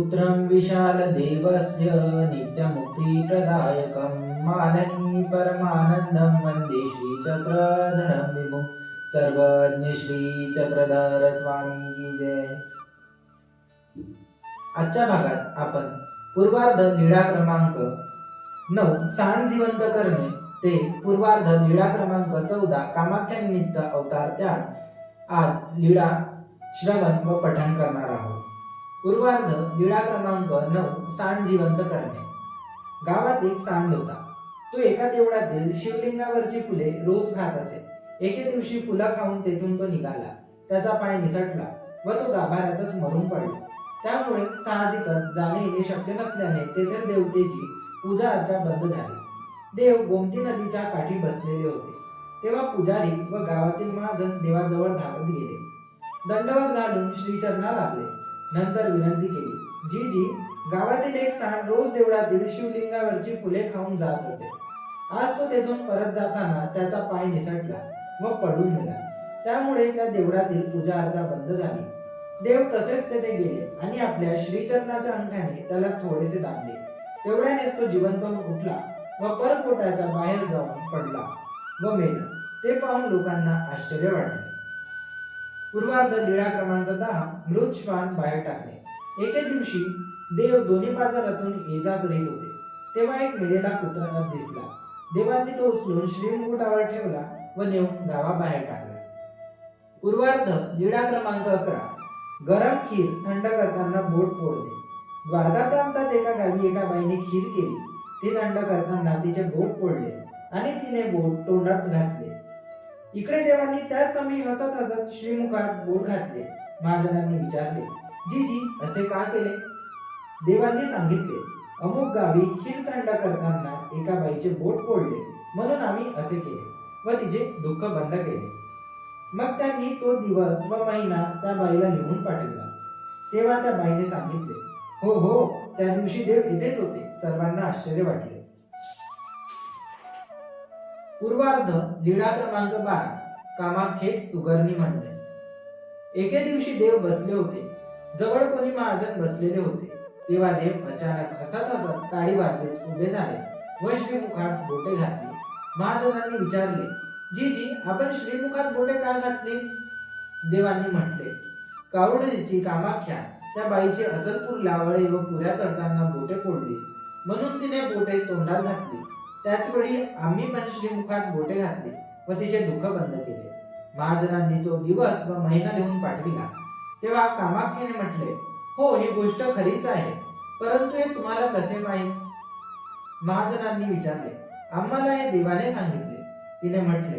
पुत्रं विशालदेवस्य नित्यमुक्तिप्रदायकं मालनी परमानन्दं वन्दे श्रीचक्रधरं विभुं सर्वज्ञ श्रीचक्रधर स्वामी की जय। आजच्या भागात आपण पूर्वार्ध निळा क्रमांक नऊ सांड जिवंत करणे ते पूर्वार्ध लीळा क्रमांक चौदा कामाख्या निमित्त अवतार त्याग आज लीळा श्रवण व पठण करणार आहोत. पूर्वार्ध लीळा क्रमांक नऊ सांड जिवंत करणे. गावात एक सांड होता. तो एका देवळातील शिवलिंगावरची फुले रोज खात असे. एके दिवशी फुलं खाऊन तेथून तो निघाला. त्याचा पाय निसटला व तो गाभाऱ्यातच मरून पडला. त्यामुळे साहजिकच जाणे येणे शक्य नसल्याने तेथील देवतेची पूजा अर्चा बंद झाली. देव गोमती नदीच्या काठी बसलेले होते. तेव्हा पुजारी व गावातील महाजन देवाजवळ धावत गेले. दंडवत घालून श्रीचरणा लागले. नंतर विनंती केली. जी जी गावातील एक सहा रोज देवळातील शिवलिंगावरची फुले खाऊन जात असे. आज तो तेथून परत जाताना त्याचा पाय निसटला व पडून गेला. त्यामुळे त्या देवळातील पूजा अर्चा बंद झाली. देव तसेच तेथे गेले आणि आपल्या श्रीचरणाच्या अंगाने त्याला थोडेसे दाबले. तेवढ्यानेच तो जिवंत उठला व परकोट्याचा बाहेर जाऊन पडला व मेला. ते पाहून लोकांना आश्चर्य वाटले. पूर्वार्ध लीळा क्रमांक दहा मृत श्वान बाहेर टाकले. एके दिवशी देव दोन्ही बाजारातून ये जा करीत होते. तेव्हा एक मेलेला कुत्रा दिसला. देवांनी तो उचलून श्रीमुकुटावर ठेवला व नेऊन गावाबाहेर टाकला. पूर्वार्ध लीळा क्रमांक अकरा. गरम खीर थंड करताना बोट फोडले. द्वारका प्रांतात एका गावी एका बाईने खीर केली. ती थंड करताना तिचे बोट फोडले आणि तिने बोट तोंडात घातले. इकडे देवांनी त्याच समयी हसत हसत श्रीमुखात बोट घातले. महाजनांनी विचारले जी जी असे का केले? देवांनी सांगितले अमुक गावी खीर थंड करताना एका बाईचे बोट फोडले. म्हणून आम्ही असे केले व तिचे दुःख बंद केले. मग त्यांनी तो दिवस व महिना त्या बाईला लिहून पाठवला. तेव्हा त्या बाईने सांगितले हो हो त्या दिवशी देव इथेच होते. सर्वांना आश्चर्य वाटले. पूर्वार्ध लीळा क्रमांक बारा कामाखेस सुगरणी म्हणले एके दिवशी देव बसले होते. जवळ कोणी महाजन बसलेले होते. तेव्हा देव अचानक हसत हसत ताडी वाजवीत उभे झाले व श्रीमुखात बोटे घातली. महाजनांनी विचारले जी जी आपण श्रीमुखात बोटे का घातली? देवांनी म्हटले कावडीची कामाख्या त्या बाईचे अचलपूर लावळे व पुऱ्या तडताना बोटे फोडली. म्हणून तिने बोटे तोंडात घातली. त्याच वेळी आम्ही पण श्रीमुखात बोटे घातली व तिचे दुःख बंद केले. महाजनांनी तो दिवस व महिना लिहून पाठविला. तेव्हा कामाख्याने म्हटले हो ही गोष्ट खरीच आहे परंतु हे तुम्हाला कसे माहीत? महाजनांनी विचारले आम्हाला हे देवाने सांगितले. तिने म्हटले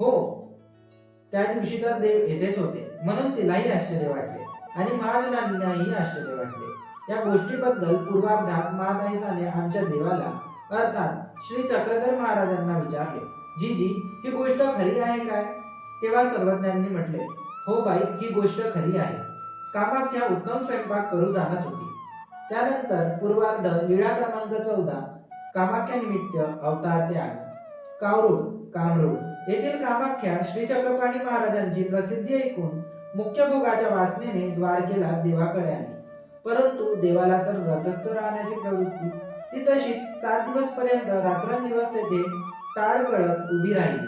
हो त्या दिवशी तर देव येथेच होते म्हणून तिलाही आश्चर्य वाटले आणि महाजनांनाही आश्चर्य वाटले. या गोष्टीबद्दल पूर्वार्धात महादाईसाने आमच्या देवाला अर्थात श्री चक्रधर महाराजांना विचारले जी जी ही गोष्ट खरी आहे काय? तेव्हा सर्वज्ञांनी म्हटले हो बाई ही गोष्ट खरी आहे. कामाख्या उत्तम स्वयंपाक करू जाणत होती. त्यानंतर पूर्वार्ध लीळा क्रमांक चौदा कामाख्या निमित्त अवतार त्याग कावरूड कामरूड येथील कामाख्या श्री चक्रपाणी महाराजांची प्रसिद्धी ऐकून मुख्य भोगाच्या वासनेने द्वारकेला देवाकडे आली. परंतु देवाला तर व्रतस्थ राहण्याची प्रवृत्ती ती तशीच सात दिवस पर्यंत रात्रंदिवस तेथे टाळ गळत उभी राहिली.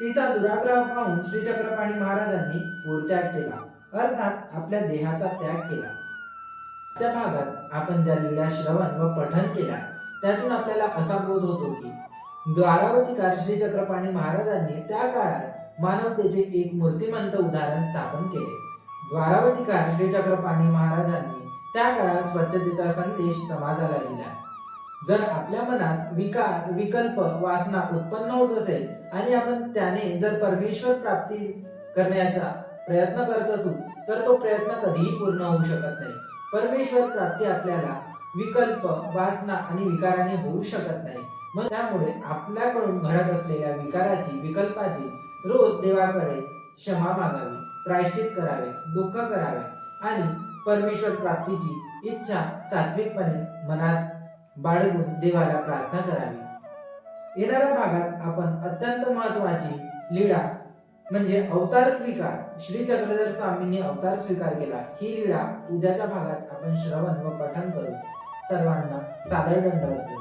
तिचा दुराग्रह पाहून श्री चक्रपाणी महाराजांनी पूरत्याग केला. अर्थात आपल्या देहाचा त्याग केला. आजच्या भागात आपण ज्या लीळा श्रवण व पठन केल्या त्यातून आपल्याला असा बोध होतो की द्वारावतीकार श्री चक्रपाणी महाराजांनी त्या काळात मानवतेचे एक मूर्तिमंत उदाहरण स्थापन केले. द्वारावतीकार श्री चक्रपाणी महाराजांनी त्या काळात स्वच्छतेचा संदेश समाजाला दिला. जर आपल्या मनात विकार विकल्प वासना उत्पन्न होत असेल आणि आपण त्याने जर परमेश्वर प्राप्ती करण्याचा प्रयत्न करत असू तर तो प्रयत्न कधीही पूर्ण होऊ शकत नाही. परमेश्वर प्राप्ती आपल्याला विकल्प वासना आणि विकाराने होऊ शकत नाही. मग त्यामुळे आपल्याकडून घडत असलेल्या विकाराची विकल्पाची रोज देवाकडे क्षमा मागावी प्रायश्चित करावे दुःख करावे आणि परमेश्वर प्राप्तीची इच्छा सात्विकपणे मनात बाळगून देवाला प्रार्थना करावी. येणाऱ्या भागात आपण अत्यंत महत्वाची लीळा म्हणजे अवतार स्वीकार श्री चक्रधर स्वामींनी अवतार स्वीकार केला ही लीळा उद्याच्या भागात आपण श्रवण व पठण करू. सर्वांना सादर दंडवतो